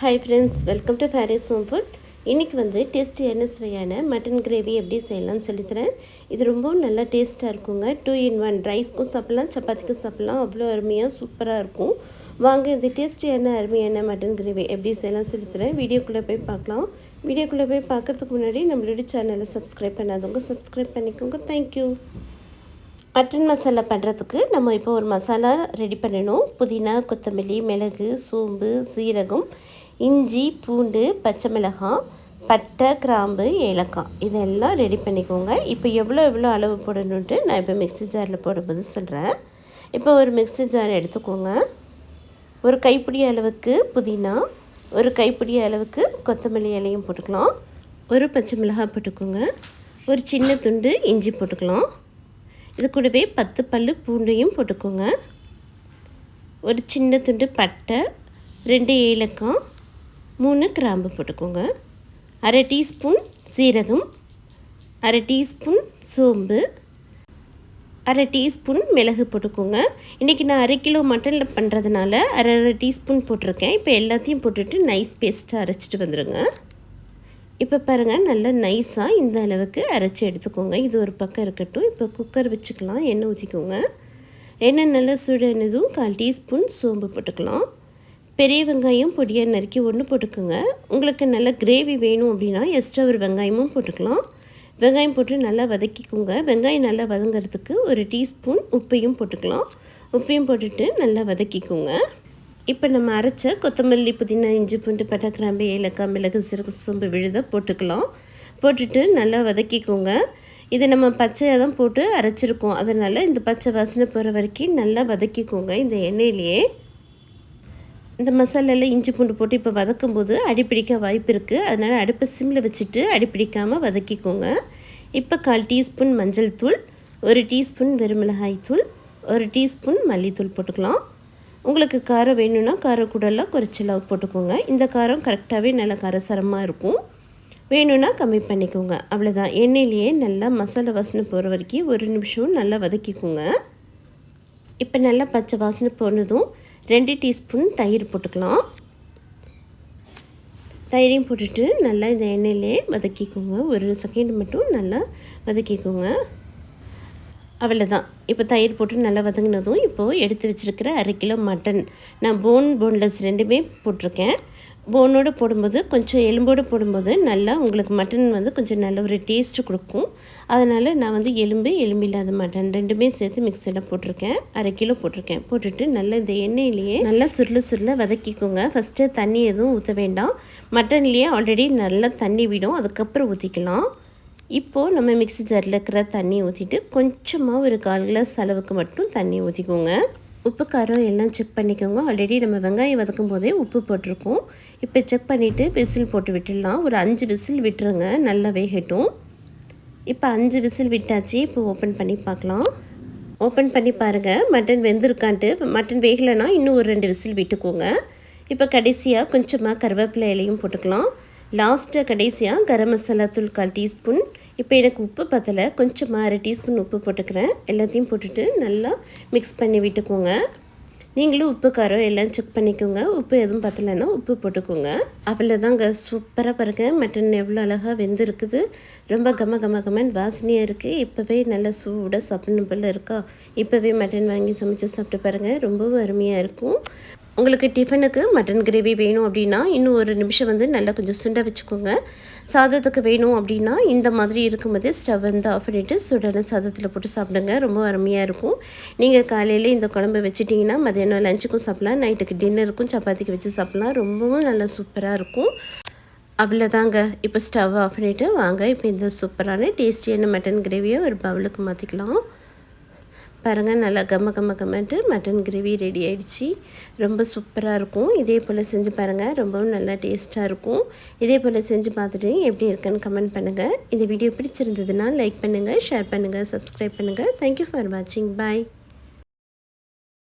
Hi friends welcome to Fairy's home food இன்றைக்கி வந்து டேஸ்டியான சுவையான மட்டன் கிரேவி எப்படி செய்யலாம்னு சொல்லித்தரேன். இது ரொம்பவும் நல்லா டேஸ்ட்டாக இருக்குங்க. டூ இன் ஒன் ரைஸ்க்கும் சாப்பிட்லாம் சப்பாத்திக்கும் சாப்பிட்லாம். அவ்வளோ அருமையாக சூப்பராக இருக்கும். வாங்க இது டேஸ்ட் என்ன அருமையான மட்டன் கிரேவி எப்படி செய்யலாம்னு சொல்லித்தரேன். வீடியோக்குள்ளே போய் பார்க்கலாம். வீடியோக்குள்ளே போய் பார்க்குறதுக்கு முன்னாடி நம்மளுடைய சேனலை சப்ஸ்கிரைப் பண்ணாதவங்க சப்ஸ்கிரைப் பண்ணிக்கோங்க. தேங்க்யூ மட்டன் மசாலா பண்ணுறதுக்கு நம்ம இப்போ ஒரு மசாலா ரெடி பண்ணணும். புதினா கொத்தமல்லி மிளகு சோம்பு சீரகம். இஞ்சி பூண்டு பச்சை மிளகாய் பட்டை கிராம்பு ஏலக்காய். இதெல்லாம் ரெடி பண்ணிக்கோங்க. இப்போ எவ்வளோ எவ்வளோ அளவு போடணுன்ட்டு நான் இப்போ மிக்ஸி ஜாரில் போடும்போது சொல்கிறேன் இப்போ ஒரு மிக்ஸி ஜார் எடுத்துக்கோங்க. ஒரு கைப்பிடி அளவுக்கு புதினா ஒரு கைப்பிடி அளவுக்கு கொத்தமல்லி இலையும் போட்டுக்கலாம். ஒரு பச்சை மிளகாய் போட்டுக்கோங்க. ஒரு சின்ன துண்டு இஞ்சி போட்டுக்கலாம். இது கூடவே பத்து பல் பூண்டையும் போட்டுக்கோங்க. ஒரு சின்ன துண்டு பட்டை ரெண்டு ஏலக்காய் மூணு கிராம்பு போட்டுக்கோங்க. அரை டீஸ்பூன் சீரகம் அரை டீஸ்பூன் சோம்பு அரை டீஸ்பூன் மிளகு போட்டுக்கோங்க. இன்றைக்கி நான் அரை கிலோ மட்டனில் பண்ணுறதுனால அரை அரை டீஸ்பூன் போட்டிருக்கேன். இப்போ எல்லாத்தையும் போட்டுட்டு நைஸ் பேஸ்ட்டாக அரைச்சிட்டு வந்துடுங்க இப்போ பாருங்கள் நல்லா நைஸாக இந்த அளவுக்கு அரைச்சி எடுத்துக்கோங்க. இது ஒரு பக்கம் இருக்கட்டும். இப்போ குக்கர் வச்சுக்கலாம் எண்ணெய் ஊற்றிக்கோங்க எண்ணெய் நல்லா சுடனதும் கால் டீஸ்பூன் சோம்பு போட்டுக்கலாம். பெரிய வெங்காயம் பொடியாக நறுக்கி ஒன்று போட்டுக்கோங்க. உங்களுக்கு நல்ல கிரேவி வேணும் அப்படின்னா எக்ஸ்ட்ரா ஒரு வெங்காயமும் போட்டுக்கலாம். வெங்காயம் போட்டு நல்லா வதக்கிக்கோங்க. வெங்காயம் நல்லா வதங்கிறதுக்கு ஒரு டீஸ்பூன் உப்பையும் போட்டுக்கலாம். உப்பையும் போட்டுட்டு நல்லா வதக்கிக்கோங்க. இப்போ நம்ம அரைச்ச கொத்தமல்லி புதினா இஞ்சி பூண்டு பட்டை கிராம்பு ஏலக்காய் மிளகு சிறுகு சோம்பு விழுத போட்டுக்கலாம். போட்டுட்டு நல்லா வதக்கிக்கோங்க. இதை நம்ம பச்சையாக தான் போட்டு அரைச்சிருக்கோம். அதனால் இந்த பச்சை வாசனை போகிற வரைக்கும் நல்லா வதக்கிக்கோங்க இந்த எண்ணெயிலேயே. இந்த மசாலாவில் இஞ்சி பூண்டு போட்டு இப்போ வதக்கும் போது அடிப்பிடிக்க வாய்ப்பு இருக்குது அதனால் அடுப்பை சிம்மில் வச்சுட்டு அடிப்பிடிக்காமல் வதக்கிக்கோங்க. இப்போ கால் டீஸ்பூன் மஞ்சள் தூள் ஒரு டீஸ்பூன் வெறுமிளகாய் தூள் ஒரு டீஸ்பூன் மல்லித்தூள் போட்டுக்கலாம். உங்களுக்கு காரம் வேணும்னா காரம் கூடலாம் குறைச்சலாக போட்டுக்கோங்க. இந்த காரம் கரெக்டாகவே நல்லா காரசாரமாக இருக்கும். வேணும்னா கம்மி பண்ணிக்கோங்க. அவ்வளோதான் எண்ணெயிலேயே நல்லா மசாலா வாசனை போகிற வரைக்கும் ஒரு நிமிஷம் நல்லா வதக்கிக்கோங்க. இப்போ நல்லா பச்சை வாசனை போனதும் ரெண்டு டீஸ்பூன் தயிர் போட்டுக்கலாம். தயிரையும் போட்டுட்டு நல்லா இந்த எண்ணெயிலே வதக்கிக்கோங்க. ஒரு செகண்ட் மட்டும் நல்லா வதக்கிக்கோங்க. அவ்வளோதான் இப்போ தயிர் போட்டு நல்லா வதங்கினதும் இப்போது எடுத்து வச்சுருக்கிற அரை கிலோ மட்டன் நான் போன் போன்லெஸ் ரெண்டுமே போட்டிருக்கேன். போனோடு போடும்போது கொஞ்சம் எலும்போடு போடும்போது நல்லா உங்களுக்கு மட்டன் வந்து கொஞ்சம் நல்ல ஒரு டேஸ்ட்டு கொடுக்கும். அதனால் நான் வந்து எலும்பு எலும்பு இல்லாத மட்டன் ரெண்டுமே சேர்த்து மிக்சரில் போட்டிருக்கேன். அரை கிலோ போட்டிருக்கேன். போட்டுட்டு நல்லா இந்த எண்ணெயிலேயே நல்லா சுருள சுருள வதக்கிக்கோங்க. ஃபஸ்ட்டு தண்ணி எதுவும் ஊற்ற வேண்டாம். மட்டன்லேயே ஆல்ரெடி நல்லா தண்ணி விடும். அதுக்கப்புறம் ஊற்றிக்கலாம் இப்போது நம்ம மிக்ஸி ஜாரில் இருக்கிற தண்ணி ஊற்றிட்டு கொஞ்சமாக ஒரு கால் கிளாஸ் அளவுக்கு மட்டும் தண்ணி ஊற்றிக்கோங்க உப்பு காரம் எல்லாம் செக் பண்ணிக்கோங்க. ஆல்ரெடி நம்ம வெங்காயம் வதக்கும் போதே உப்பு போட்டிருக்கோம். இப்போ செக் பண்ணிவிட்டு விசில் போட்டு விட்டுடலாம். ஒரு அஞ்சு விசில் விட்டுருங்க. நல்லா வேகட்டும். இப்போ அஞ்சு விசில் விட்டாச்சு. இப்போ ஓப்பன் பண்ணி பார்க்கலாம். ஓப்பன் பண்ணி பாருங்கள் மட்டன் வெந்திருக்கான்ட்டு. மட்டன் வேகலைன்னா இன்னும் ஒரு ரெண்டு விசில் விட்டுக்கோங்க. இப்போ கடைசியாக கொஞ்சமாக கருவேப்பிலை இலையும் போட்டுக்கலாம். லாஸ்ட்டு கடைசியாக கரம் மசாலா தூள் கால் டீஸ்பூன். இப்போ எனக்கு உப்பு பத்தலை. கொஞ்சமாக அரை டீஸ்பூன் உப்பு போட்டுக்கிறேன். எல்லாத்தையும் போட்டுட்டு நல்லா மிக்ஸ் பண்ணி விட்டுக்கோங்க. நீங்களும் உப்பு காரம் எல்லாம் செக் பண்ணிக்கோங்க. உப்பு எதுவும் பத்தலைன்னா உப்பு போட்டுக்கோங்க. அவ்வளோதாங்க சூப்பராக பாருங்க. மட்டன் எவ்வளோ அழகாக வெந்திருக்குது. ரொம்ப கம கம கமன் வாசனையாக இருக்குது இப்போவே நல்லா சூடாக சாப்பிடணும் போல் இருக்கா? இப்போவே மட்டன் வாங்கி சமைச்சு சாப்பிட்டு பாருங்கள் ரொம்பவும் அருமையாக இருக்கும். உங்களுக்கு டிஃபனுக்கு மட்டன் கிரேவி வேணும் அப்படின்னா இன்னும் ஒரு நிமிஷம் வந்து நல்லா கொஞ்சம் சுண்ட வச்சுக்கோங்க. சாதத்துக்கு வேணும் அப்படின்னா இந்த மாதிரி இருக்கும்போது ஸ்டவ் வந்து ஆஃப் பண்ணிவிட்டு சுடான சாதத்தில் போட்டு சாப்பிடுங்க. ரொம்ப அருமையாக இருக்கும். நீங்கள் காலையில் இந்த குழம்பு வச்சுட்டிங்கன்னா மதியானம் லஞ்சுக்கும் சாப்பிட்லாம். நைட்டுக்கு டின்னருக்கும் சப்பாத்திக்கு வச்சு சாப்பிட்லாம். ரொம்பவும் நல்லா சூப்பராக இருக்கும். அவ்வளோதாங்க இப்போ ஸ்டவ் ஆஃப் பண்ணிவிட்டு வாங்க. இப்போ இந்த சூப்பரான டேஸ்டியான மட்டன் கிரேவியை ஒரு பவுலுக்கு மாற்றிக்கலாம் பாருங்கள் நல்லா கம்ம கம்ம கம்மன்ட்டு மட்டன் கிரேவி ரெடி ஆகிடுச்சி ரொம்ப சூப்பராக இருக்கும். இதே போல் செஞ்சு பாருங்கள் ரொம்பவும் நல்லா டேஸ்ட்டாக இருக்கும். இதே போல் செஞ்சு பார்த்துட்டு எப்படி இருக்குன்னு கமெண்ட் பண்ணுங்கள் இந்த வீடியோ பிடிச்சிருந்ததுன்னா லைக் பண்ணுங்கள் ஷேர் பண்ணுங்கள் சப்ஸ்கிரைப் பண்ணுங்கள் தேங்க்யூ ஃபார் வாட்சிங் பாய்